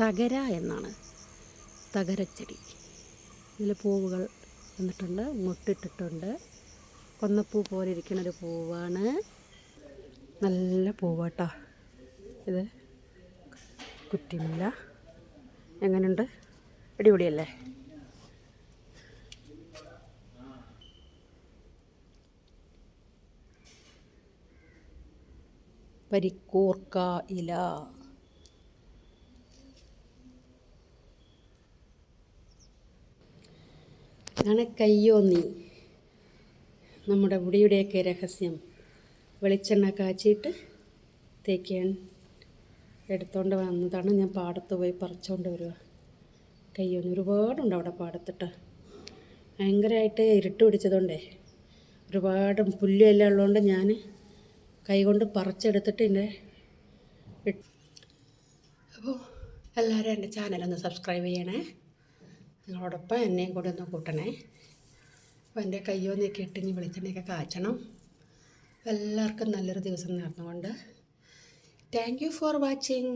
തകര എന്നാണ്. തകരച്ചെടി. ഇതിൽ പൂവുകൾ വന്നിട്ടുണ്ട് മുട്ടിട്ടിട്ടുണ്ട്. കൊന്നപ്പൂ പോലെ ഇരിക്കുന്ന ഒരു പൂവാണ്. നല്ല പൂവാട്ടോ. ഇത് കുറ്റിമില്ല എങ്ങനെയുണ്ട് അടിപൊളിയല്ലേ? പരിക്കൂർക്ക ഇല. ഇതാണ് നീ നമ്മുടെ മുടിയുടെയൊക്കെ രഹസ്യം. വെളിച്ചെണ്ണ കാച്ചിയിട്ട് തേക്കാൻ എടുത്തോണ്ട് വന്നതാണ്. ഞാൻ പാടത്ത് പോയി പറിച്ചുകൊണ്ട് വരിക. കയ്യോന്നി ഒരുപാടുണ്ട് അവിടെ പാടത്തിട്ട്. ഭയങ്കരമായിട്ട് ഇരുട്ട് പിടിച്ചതുകൊണ്ടേ ഒരുപാട് പുല്ലും എല്ലാം ഉള്ളതുകൊണ്ട് ഞാൻ കൈകൊണ്ട് പറിച്ചെടുത്തിട്ട് എന്റെ അപ്പോൾ എല്ലാവരും എന്റെ ചാനലൊന്ന് സബ്സ്ക്രൈബ് ചെയ്യണേ. നിങ്ങളോടൊപ്പം എന്നെയും കൂടി ഒന്ന് കൂട്ടണേ. അപ്പോൾ എന്റെ കയ്യോന്നൊക്കെ ഇട്ട് ഇനി വെളിച്ചെണ്ണയൊക്കെ കാച്ചണം. എല്ലാവർക്കും നല്ലൊരു ദിവസം നേർന്നുകൊണ്ട്. Thank you for watching